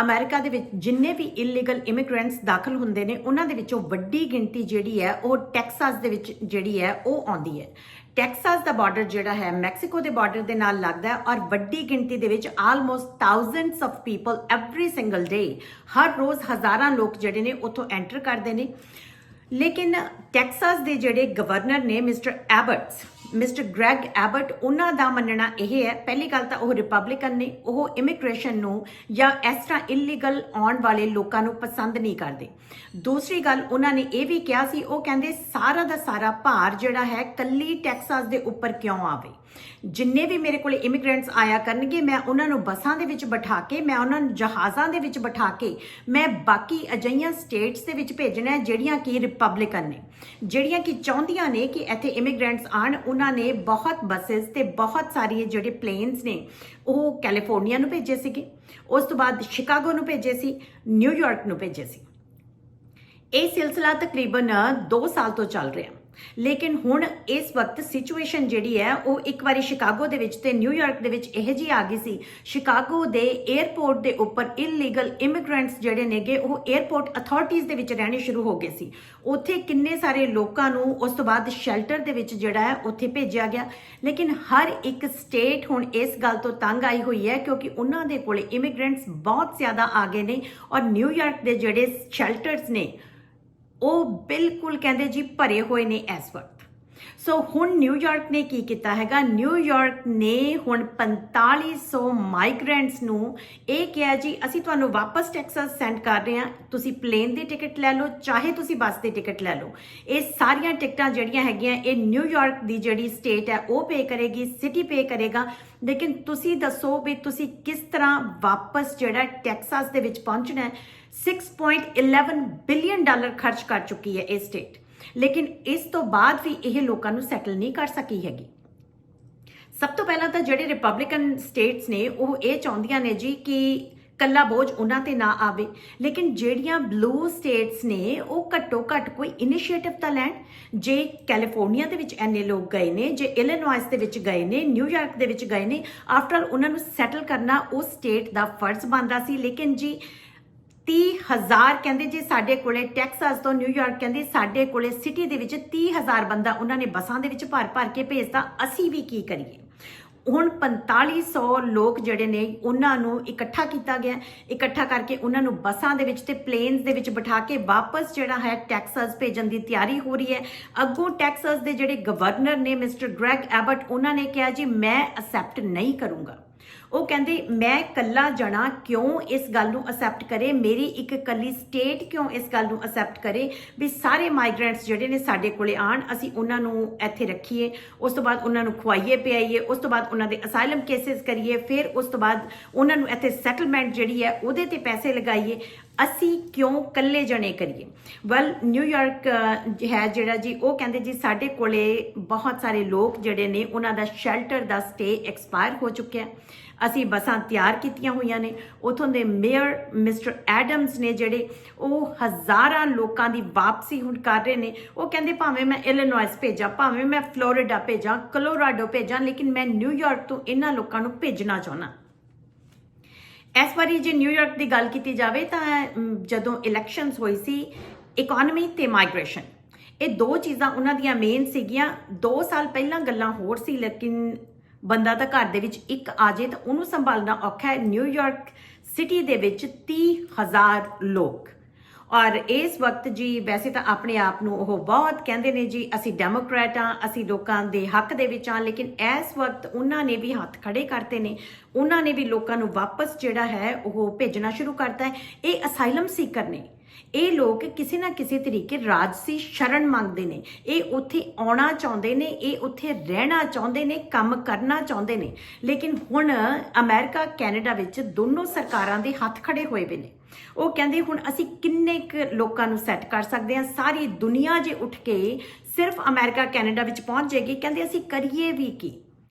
America ਦੇ ਵਿੱਚ ਜਿੰਨੇ ਵੀ ਇਲੀਗਲ ਇਮੀਗ੍ਰੈਂਟਸ ਦਾਖਲ ਹੁੰਦੇ ਨੇ, ਉਹਨਾਂ ਦੇ ਵਿੱਚੋਂ ਵੱਡੀ ਗਿਣਤੀ ਜਿਹੜੀ ਹੈ, ਉਹ ਟੈਕਸਾਸ ਦੇ ਵਿੱਚ ਜਿਹੜੀ ਹੈ, ਉਹ ਆਉਂਦੀ ਹੈ। ਟੈਕਸਾਸ ਦਾ ਬਾਰਡਰ ਜਿਹੜਾ ਹੈ, ਮੈਕਸੀਕੋ ਦੇ ਬਾਰਡਰ ਦੇ ਨਾਲ ਲੱਗਦਾ ਹੈ ਔਰ ਵੱਡੀ ਗਿਣਤੀ ਦੇ ਵਿੱਚ almost thousands of people every single day ਹਰ ਰੋਜ਼ ਹਜ਼ਾਰਾਂ ਲੋਕ ਜਿਹੜੇ ਨੇ ਉੱਥੋਂ ਐਂਟਰ ਕਰਦੇ ਨੇ। ਲੇਕਿਨ ਟੈਕਸਾਸ ਦੇ ਜਿਹੜੇ ਗਵਰਨਰ ਨੇ mister Abbotts, mister Greg Abbott, ਉਹਨਾਂ ਦਾ ਮੰਨਣਾ ਇਹ ਹੈ, ਪਹਿਲੀ ਗੱਲ ਤਾਂ ਉਹ ਰਿਪਬਲਿਕਨ ਨੇ, ਉਹ ਇਮੀਗ੍ਰੇਸ਼ਨ ਨੂੰ ਜਾਂ ਇਸ ਤਰ੍ਹਾਂ ਇਲੀਗਲ ਆਉਣ ਵਾਲੇ ਲੋਕਾਂ ਨੂੰ ਪਸੰਦ ਨਹੀਂ ਕਰਦੇ। ਦੂਸਰੀ ਗੱਲ ਉਹਨਾਂ ਨੇ ਇਹ ਵੀ ਕਿਹਾ ਸੀ, ਉਹ ਕਹਿੰਦੇ ਸਾਰਾ ਦਾ ਸਾਰਾ ਭਾਰ ਜਿਹੜਾ ਹੈ ਕੱਲੀ ਟੈਕਸਾਸ ਦੇ ਉੱਪਰ ਕਿਉਂ ਆਵੇ? ਜਿੰਨੇ ਵੀ ਮੇਰੇ ਕੋਲੇ ਇਮੀਗ੍ਰੈਂਟਸ ਆਇਆ ਕਰਨਗੇ, ਮੈਂ ਉਹਨਾਂ ਨੂੰ ਬੱਸਾਂ ਦੇ ਵਿੱਚ ਬਿਠਾ ਕੇ, ਮੈਂ ਉਹਨਾਂ ਨੂੰ ਜਹਾਜ਼ਾਂ ਦੇ ਵਿੱਚ ਬਿਠਾ ਕੇ, ਮੈਂ ਬਾਕੀ ਅਜਈਆਂ ਸਟੇਟਸ ਦੇ ਵਿੱਚ ਭੇਜਣਾ ਹੈ ਜਿਹੜੀਆਂ ਕਿ ਰਿਪਬਲਿਕਨ ਨੇ ਜਿਹੜੀਆਂ ਕਿ ਚਾਹੁੰਦੀਆਂ ਨੇ ਕਿ ਇੱਥੇ ਇਮੀਗ੍ਰੈਂਟਸ ਆਣ ਉਹਨਾਂ ਨੇ ਬਹੁਤ ਬੱਸਸ ਤੇ ਬਹੁਤ ਸਾਰੀਆਂ ਜਿਹੜੇ ਪਲੇਨਸ ਨੇ, ਉਹ ਕੈਲੀਫੋਰਨੀਆ ਨੂੰ ਭੇਜੇ ਸੀਗੇ। ਉਸ ਤੋਂ ਬਾਅਦ ਸ਼ਿਕਾਗੋ ਨੂੰ ਭੇਜੇ ਸੀ ਨਿਊਯਾਰਕ ਨੂੰ ਭੇਜੇ ਸੀ। ਇਹ ਸਿਲਸਿਲਾ ਤਕਰੀਬਨ 2 ਸਾਲ ਤੋਂ ਚੱਲ ਰਿਹਾ। ਲੇਕਿਨ ਹੁਣ ਇਸ ਵਕਤ ਸਿਚੁਏਸ਼ਨ ਜਿਹੜੀ ਹੈ, ਉਹ ਇੱਕ ਵਾਰੀ ਸ਼ਿਕਾਗੋ ਦੇ ਵਿੱਚ ਤੇ ਨਿਊਯਾਰਕ ਦੇ ਵਿੱਚ ਇਹ ਜੀ ਆ ਗਈ ਸੀ। ਸ਼ਿਕਾਗੋ ਦੇ 에ਅਰਪੋਰਟ ਦੇ ਉੱਪਰ ਇਲੀਗਲ ਇਮੀਗ੍ਰੈਂਟਸ ਜਿਹੜੇ ਨੇਗੇ, ਉਹ 에ਅਰਪੋਰਟ ਅਥਾਰਟੀਆਂ ਦੇ ਵਿੱਚ ਰਹਿਣੇ ਸ਼ੁਰੂ ਹੋ ਗਏ ਸੀ। ਉੱਥੇ ਕਿੰਨੇ ਸਾਰੇ ਲੋਕਾਂ ਨੂੰ ਉਸ ਤੋਂ ਬਾਅਦ ਸ਼ੈਲਟਰ ਦੇ ਵਿੱਚ ਜਿਹੜਾ ਹੈ, ਉੱਥੇ ਭੇਜਿਆ ਗਿਆ। ਲੇਕਿਨ ਹਰ ਇੱਕ ਸਟੇਟ ਹੁਣ ਇਸ ਗੱਲ ਤੋਂ ਤੰਗ ਆਈ ਹੋਈ ਹੈ, ਕਿਉਂਕਿ ਉਹਨਾਂ ਦੇ ਕੋਲੇ ਇਮੀਗ੍ਰੈਂਟਸ ਬਹੁਤ ਜ਼ਿਆਦਾ ਆ ਗਏ ਨੇ ਔਰ ਨਿਊਯਾਰਕ ਦੇ ਜਿਹੜੇ ਸ਼ੈਲਟਰਸ ਨੇ ਉਹ ਬਿਲਕੁਲ ਕਹਿੰਦੇ ਜੀ ਭਰੇ ਹੋਏ ਨੇ ਇਸ ਵਕਤ। ਸੋ ਹੁਣ ਨਿਊਯਾਰਕ ਨੇ ਕੀ ਕੀਤਾ ਹੈਗਾ? ਨਿਊਯਾਰਕ ਨੇ ਹੁਣ 4500 ਮਾਈਗ੍ਰੈਂਟਸ ਨੂੰ ਇਹ ਕਿਹਾ ਜੀ, ਅਸੀਂ ਤੁਹਾਨੂੰ ਵਾਪਸ ਟੈਕਸਸ ਸੈਂਡ ਕਰ ਰਹੇ ਹਾਂ। ਤੁਸੀਂ ਪਲੇਨ ਦੀ ਟਿਕਟ ਲੈ ਲਓ, ਚਾਹੇ ਤੁਸੀਂ ਬੱਸ ਦੀ ਟਿਕਟ ਲੈ ਲਓ। ਇਹ ਸਾਰੀਆਂ ਟਿਕਟਾਂ ਜਿਹੜੀਆਂ ਹੈਗੀਆਂ, ਇਹ ਨਿਊਯਾਰਕ ਦੀ ਜਿਹੜੀ ਸਟੇਟ ਹੈ, ਉਹ ਪੇ ਕਰੇਗੀ ਸਿਟੀ ਪੇ ਕਰੇਗਾ। ਲੇਕਿਨ ਤੁਸੀਂ ਦੱਸੋ ਵੀ ਤੁਸੀਂ ਕਿਸ ਤਰ੍ਹਾਂ ਵਾਪਸ ਜਿਹੜਾ ਟੈਕਸਾਸ ਦੇ ਵਿੱਚ ਪਹੁੰਚਣਾ ਹੈ? 6.11 ਬਿਲੀਅਨ ਡਾਲਰ ਖਰਚ ਕਰ ਚੁੱਕੀ ਹੈ ਇਹ ਸਟੇਟ ਲੇਕਿਨ ਇਸ ਤੋਂ ਬਾਅਦ ਵੀ ਇਹ ਲੋਕਾਂ ਨੂੰ ਸੈਟਲ ਨਹੀਂ ਕਰ ਸਕੀ ਹੈਗੀ। ਸਭ ਤੋਂ ਪਹਿਲਾਂ ਤਾਂ ਜਿਹੜੇ ਰਿਪਬਲਿਕਨ ਸਟੇਟਸ ਨੇ, ਉਹ ਇਹ ਚਾਹੁੰਦੀਆਂ ਨੇ ਜੀ ਕਿ ਕੱਲਾ ਬੋਝ ਉਹਨਾਂ ਤੇ ਨਾ ਆਵੇ। ਲੇਕਿਨ ਜਿਹੜੀਆਂ ਬਲੂ ਸਟੇਟਸ ਨੇ, ਉਹ ਘੱਟੋ ਘੱਟ ਕੋਈ ਇਨੀਸ਼ੀਏਟਿਵ ਤਾਂ ਲੈਣ। ਜੇ ਕੈਲੀਫੋਰਨੀਆ ਦੇ ਵਿੱਚ ਐਨੇ ਲੋਕ ਗਏ ਨੇ, ਜੇ ਇਲੀਨੋਇਸ ਦੇ ਵਿੱਚ ਗਏ ਨੇ ਨਿਊਯਾਰਕ ਦੇ ਵਿੱਚ ਗਏ ਨੇ ਆਫਟਰ ਉਹਨਾਂ ਨੂੰ ਸੈਟਲ ਕਰਨਾ ਉਹ ਸਟੇਟ ਦਾ ਫਰਜ਼ ਬਣਦਾ ਸੀ। ਲੇਕਿਨ ਜੀ 30000 ਕਹਿੰਦੇ ਜੀ ਸਾਡੇ ਕੋਲੇ ਟੈਕਸਾਸ ਤੋਂ ਨਿਊਯਾਰਕ ਕਹਿੰਦੇ ਸਾਡੇ ਕੋਲੇ ਸਿਟੀ ਦੇ ਵਿੱਚ 30000 ਬੰਦਾ ਉਹਨਾਂ ਨੇ ਬੱਸਾਂ ਦੇ ਵਿੱਚ ਭਰ ਭਰ ਕੇ ਭੇਜਤਾ, ਅਸੀਂ ਵੀ ਕੀ ਕਰੀਏ? ਹੁਣ 4500 ਲੋਕ ਜਿਹੜੇ ਨੇ ਉਹਨਾਂ ਨੂੰ ਇਕੱਠਾ ਕੀਤਾ ਗਿਆ, ਇਕੱਠਾ ਕਰਕੇ ਉਹਨਾਂ ਨੂੰ ਬੱਸਾਂ ਦੇ ਵਿੱਚ ਤੇ ਪਲੇਨਸ ਦੇ ਵਿੱਚ ਬਿਠਾ ਕੇ ਵਾਪਸ ਜਿਹੜਾ ਹੈ ਟੈਕਸਸ ਭੇਜਣ ਦੀ ਤਿਆਰੀ ਹੋ ਰਹੀ ਹੈ। ਅੱਗੋਂ ਟੈਕਸਸ ਦੇ ਜਿਹੜੇ ਗਵਰਨਰ ਨੇ ਮਿਸਟਰ ਗ੍ਰੈਗ ਐਬਟ ਉਹਨਾਂ ਨੇ ਕਿਹਾ ਜੀ, ਮੈਂ ਅਸੈਪਟ ਨਹੀਂ ਕਰੂੰਗਾ। ਉਹ ਕਹਿੰਦੇ, ਮੈਂ ਕੱਲਾ ਜਣਾ ਕਿਉਂ ਇਸ ਗੱਲ ਨੂੰ ਅਸੈਪਟ ਕਰੇ? ਮੇਰੀ ਇੱਕ ਕੱਲੀ ਸਟੇਟ ਕਿਉਂ ਇਸ ਗੱਲ ਨੂੰ ਅਸੈਪਟ ਕਰੇ? ਵੀ ਸਾਰੇ ਮਾਈਗ੍ਰੈਂਟਸ ਜਿਹੜੇ ਨੇ ਸਾਡੇ ਕੋਲੇ ਆਣ ਅਸੀਂ ਉਹਨਾਂ ਨੂੰ ਇੱਥੇ ਰੱਖੀਏ, ਉਸ ਤੋਂ ਬਾਅਦ ਉਹਨਾਂ ਨੂੰ ਖਵਾਈਏ ਪਿਆਈਏ, ਉਸ ਤੋਂ ਬਾਅਦ ਉਹਨਾਂ ਦੇ ਅਸਾਈਲਮ ਕੇਸਿਸ ਕਰੀਏ, ਫਿਰ ਉਸ ਤੋਂ ਬਾਅਦ ਉਹਨਾਂ ਨੂੰ ਇੱਥੇ ਸੈਟਲਮੈਂਟ ਜਿਹੜੀ ਹੈ ਉਹਦੇ ਤੇ ਪੈਸੇ ਲਗਾਈਏ। ਅਸੀਂ ਕਿਉਂ ਕੱਲੇ ਜਣੇ ਕਰੀਏ? ਵੈਲ ਨਿਊਯਾਰਕ ਹੈ ਜਿਹੜਾ ਜੀ, ਉਹ ਕਹਿੰਦੇ ਜੀ, ਸਾਡੇ ਕੋਲੇ ਬਹੁਤ ਸਾਰੇ ਲੋਕ ਜਿਹੜੇ ਨੇ, ਉਹਨਾਂ ਦਾ ਸ਼ੈਲਟਰ ਦਾ ਸਟੇ ਐਕਸਪਾਇਰ ਹੋ ਚੁੱਕਿਆ ਅਸੀਂ ਬੱਸਾਂ ਤਿਆਰ ਕੀਤੀਆਂ ਹੋਈਆਂ ਨੇ। ਉਥੋਂ ਦੇ ਮੇਅਰ ਮਿਸਟਰ ਐਡਮਸ ਨੇ ਜਿਹੜੇ ਉਹ ਹਜ਼ਾਰਾਂ ਲੋਕਾਂ ਦੀ ਵਾਪਸੀ ਹੁਣ ਕਰ ਰਹੇ ਨੇ। ਉਹ ਕਹਿੰਦੇ, ਭਾਵੇਂ ਮੈਂ ਇਲੀਨੋਇਸ ਭੇਜਾਂ, ਭਾਵੇਂ ਮੈਂ ਫਲੋਰੀਡਾ ਭੇਜਾਂ, ਕੋਲੋਰਾਡੋ ਭੇਜਾਂ, ਲੇਕਿਨ ਮੈਂ ਨਿਊਯਾਰਕ ਤੋਂ ਇਹਨਾਂ ਲੋਕਾਂ ਨੂੰ ਭੇਜਣਾ ਚਾਹੁੰਦਾ। ਇਸ ਵਾਰੀ ਜੇ ਨਿਊਯਾਰਕ ਦੀ ਗੱਲ ਕੀਤੀ ਜਾਵੇ ਤਾਂ ਜਦੋਂ ਇਲੈਕਸ਼ਨਸ ਹੋਈ ਸੀ ਇਕਨੋਮੀ ਤੇ ਮਾਈਗ੍ਰੇਸ਼ਨ ਇਹ ਦੋ ਚੀਜ਼ਾਂ ਉਹਨਾਂ ਦੀਆਂ ਮੇਨ ਸੀਗੀਆਂ। 2 ਸਾਲ ਪਹਿਲਾਂ ਗੱਲਾਂ ਹੋਰ ਸੀ, ਲੇਕਿਨ ਬੰਦਾ ਤਾਂ ਘਰ ਦੇ ਵਿੱਚ ਇੱਕ ਆ ਜੇ ਤਾਂ ਉਹਨੂੰ ਸੰਭਾਲਣਾ ਔਖਾ ਹੈ। ਨਿਊਯਾਰਕ ਸਿਟੀ ਦੇ ਵਿੱਚ 30000 ਲੋਕ। ਔਰ ਇਸ ਵਕਤ ਜੀ ਵੈਸੇ ਤਾਂ ਆਪਣੇ ਆਪ ਨੂੰ ਉਹ ਬਹੁਤ ਕਹਿੰਦੇ ਨੇ ਜੀ, ਅਸੀਂ ਡੈਮੋਕ੍ਰੈਟ ਆ ਅਸੀਂ ਲੋਕਾਂ ਦੇ ਹੱਕ ਦੇ ਵਿੱਚ ਆ ਲੇਕਿਨ ਇਸ ਵਕਤ ਉਹਨਾਂ ਨੇ ਵੀ ਹੱਥ ਖੜੇ ਕਰਤੇ ਨੇ। ਉਹਨਾਂ ਨੇ ਵੀ ਲੋਕਾਂ ਨੂੰ ਵਾਪਸ ਜਿਹੜਾ ਹੈ ਉਹ ਭੇਜਣਾ ਸ਼ੁਰੂ ਕਰਤਾ ਹੈ। ਇਹ ਅਸਾਈਲਮ ਸੀਕਰ ਨੇ। ਇਹ ਲੋਕ ਕਿਸੇ ਨਾ ਕਿਸੇ ਤਰੀਕੇ ਰਾਜਸੀ ਸ਼ਰਨ ਮੰਗਦੇ ਨੇ। ਇਹ ਉੱਥੇ ਆਉਣਾ ਚਾਹੁੰਦੇ ਨੇ, ਇਹ ਉੱਥੇ ਰਹਿਣਾ ਚਾਹੁੰਦੇ ਨੇ, ਕੰਮ ਕਰਨਾ ਚਾਹੁੰਦੇ ਨੇ। ਲੇਕਿਨ ਹੁਣ ਅਮਰੀਕਾ, ਕੈਨੇਡਾ ਵਿੱਚ ਦੋਨੋਂ ਸਰਕਾਰਾਂ ਦੇ ਹੱਥ ਖੜੇ ਹੋਏ ਵੇ ਨੇ। ਉਹ ਕਹਿੰਦੇ ਹੁਣ ਅਸੀਂ ਕਿੰਨੇ ਕੁ ਲੋਕਾਂ ਨੂੰ ਸੈੱਟ ਕਰ ਸਕਦੇ ਹਾਂ? ਸਾਰੀ ਦੁਨੀਆ ਜੇ ਉੱਠ ਕੇ ਸਿਰਫ ਅਮਰੀਕਾ, ਕੈਨੇਡਾ ਵਿੱਚ ਪਹੁੰਚ ਜਾਏਗੀ। ਕਹਿੰਦੇ ਅਸੀਂ ਕਰੀਏ ਵੀ ਕੀ?